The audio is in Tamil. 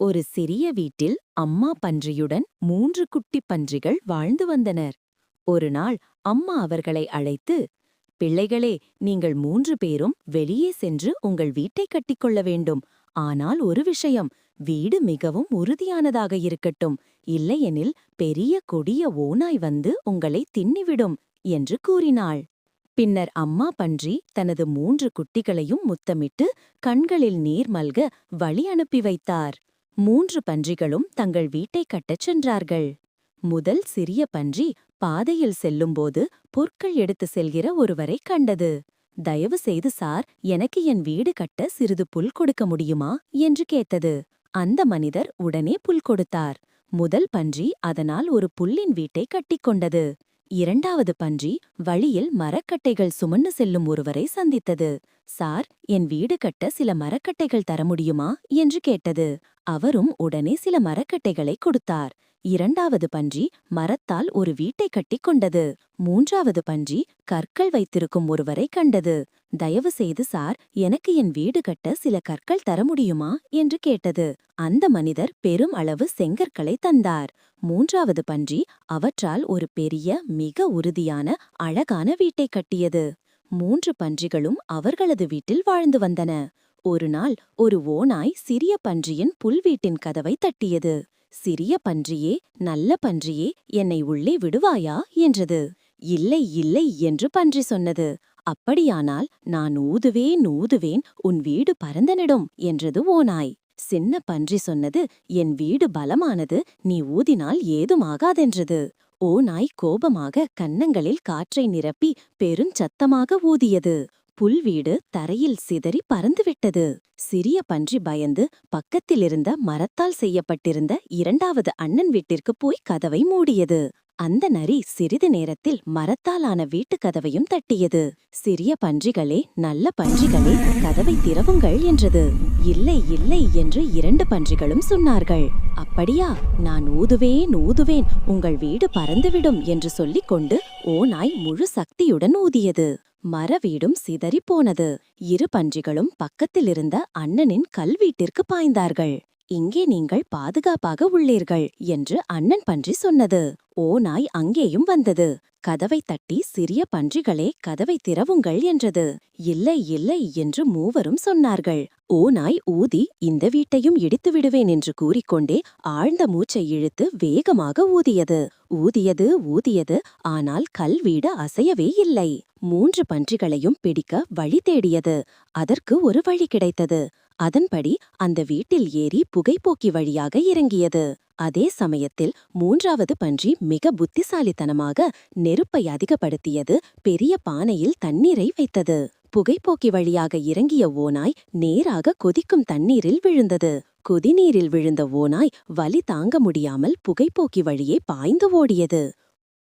ஒரு சிறிய வீட்டில் அம்மா பன்றியுடன் மூன்று குட்டிப் பன்றிகள் வாழ்ந்து வந்தனர். ஒரு நாள் அம்மா அவர்களை அழைத்து பிள்ளைகளே நீங்கள் மூன்று பேரும் வெளியே சென்று உங்கள் வீட்டைக் கட்டிக்கொள்ள வேண்டும். ஆனால் ஒரு விஷயம் வீடு மிகவும் உறுதியானதாக இருக்கட்டும். இல்லையெனில் பெரிய கொடிய ஓநாய் வந்து உங்களை தின்னிவிடும் என்று கூறினாள். பின்னர் அம்மா பன்றி தனது மூன்று குட்டிகளையும் முத்தமிட்டு கண்களில் நீர் மல்க வழி அனுப்பி வைத்தார். மூன்று பன்றிகளும் தங்கள் வீட்டைக் கட்டச் சென்றார்கள். முதல் சிறிய பன்றி பாதையில் செல்லும்போது பொற்கள் எடுத்து செல்கிற ஒருவரைக் கண்டது. தயவு செய்து சார் எனக்கு என் வீடு கட்ட சிறிது புல் கொடுக்க முடியுமா? என்று கேட்டது. அந்த மனிதர் உடனே புல் கொடுத்தார். முதல் பன்றி அதனால் ஒரு புல்லின் வீட்டை கட்டிக்கொண்டது இரண்டாவது பன்றி வழியில் மரக்கட்டைகள் சுமந்து செல்லும் ஒருவரை சந்தித்தது. சார் என் வீடு கட்ட சில மரக்கட்டைகள் தர முடியுமா? என்று கேட்டது. அவரும் உடனே சில மரக்கட்டைகளை கொடுத்தார். இரண்டாவது பன்றி மரத்தால் ஒரு வீட்டை கட்டிக் கொண்டது. மூன்றாவது பன்றி கற்கள் வைத்திருக்கும் ஒருவரை கண்டது. தயவு செய்து சார் எனக்கு என் வீடு கட்ட சில கற்கள் தர முடியுமா? என்று கேட்டது. அந்த மனிதர் பெரும் அளவு செங்கற்களை தந்தார். மூன்றாவது பன்றி அவற்றால் ஒரு பெரிய மிக உறுதியான அழகான வீட்டை கட்டியது. மூன்று பன்றிகளும் அவர்களது வீட்டில் வாழ்ந்து வந்தன. ஒரு நாள் ஒரு ஓநாய் சிறிய பன்றியின் புல்வீட்டின் கதவை தட்டியது. சிறிய பன்றியே நல்ல பன்றியே என்னை உள்ளே விடுவாயா? என்றது. இல்லை இல்லை என்று பன்றி சொன்னது. அப்படியானால் நான் ஊதுவேன் ஊதுவேன் உன் வீடு பறந்தனிடும் என்றது ஓநாய். சின்ன பன்றி சொன்னது என் வீடு பலமானது நீ ஊதினால் ஏதுமாகாதென்றது ஓ நாய் கோபமாக கன்னங்களில் காற்றை நிரப்பி பெருஞ்சத்தமாக ஊதியது. புல்வீடு தரையில் சிதறி பறந்துவிட்டது. சிறிய பன்றி பயந்து பக்கத்திலிருந்த மரத்தால் செய்யப்பட்டிருந்த இரண்டாவது அண்ணன் வீட்டிற்கு போய் கதவை மூடியது. அந்த நரி சிறிது நேரத்தில் மரத்தாலான வீட்டு கதவையும் தட்டியது. சிறிய பன்றிகளே நல்ல பன்றிகளே கதவை திறவுங்கள் என்றது. இல்லை இல்லை என்று இரண்டு பன்றிகளும் சொன்னார்கள். அப்படியா நான் ஊதுவேன் ஊதுவேன் உங்கள் வீடு பறந்துவிடும் என்று சொல்லிக் கொண்டு ஓநாய் முழு சக்தியுடன் ஊதியது. மர வீடும் சிதறிப்போனது இரு பன்றிகளும் பக்கத்திலிருந்த அண்ணனின் கல்வீட்டிற்கு பாய்ந்தார்கள். இங்கே நீங்கள் பாதுகாப்பாக உள்ளீர்கள் என்று அண்ணன் பன்றி சொன்னது. ஓநாய் அங்கேயும் வந்தது. கதவை தட்டி சிறிய பன்றிகளே கதவை திறவுங்கள் என்றது. இல்லை இல்லை என்று மூவரும் சொன்னார்கள். ஓநாய் ஊதி இந்த வீட்டையும் இடித்து விடுவேன் என்று கூறிக்கொண்டே ஆழ்ந்த மூச்சை இழுத்து வேகமாக ஊதியது. ஊதியது ஊதியது ஆனால் கல் வீடு அசையவே இல்லை. மூன்று பன்றிகளையும் பிடிக்க வழி தேடியது. அதற்கு ஒரு வழி கிடைத்தது. அதன்படி அந்த வீட்டில் ஏறி புகைப்போக்கி வழியாக இறங்கியது. அதே சமயத்தில் மூன்றாவது பன்றி மிக புத்திசாலித்தனமாக நெருப்பை அதிகப்படுத்தியது. பெரிய பானையில் தண்ணீரை வைத்தது. புகைப்போக்கி வழியாக இறங்கிய ஓநாய் நேராக கொதிக்கும் தண்ணீரில் விழுந்தது. கொதிநீரில் விழுந்த ஓநாய் வலி தாங்க முடியாமல் புகைப்போக்கி வழியே பாய்ந்து ஓடியது.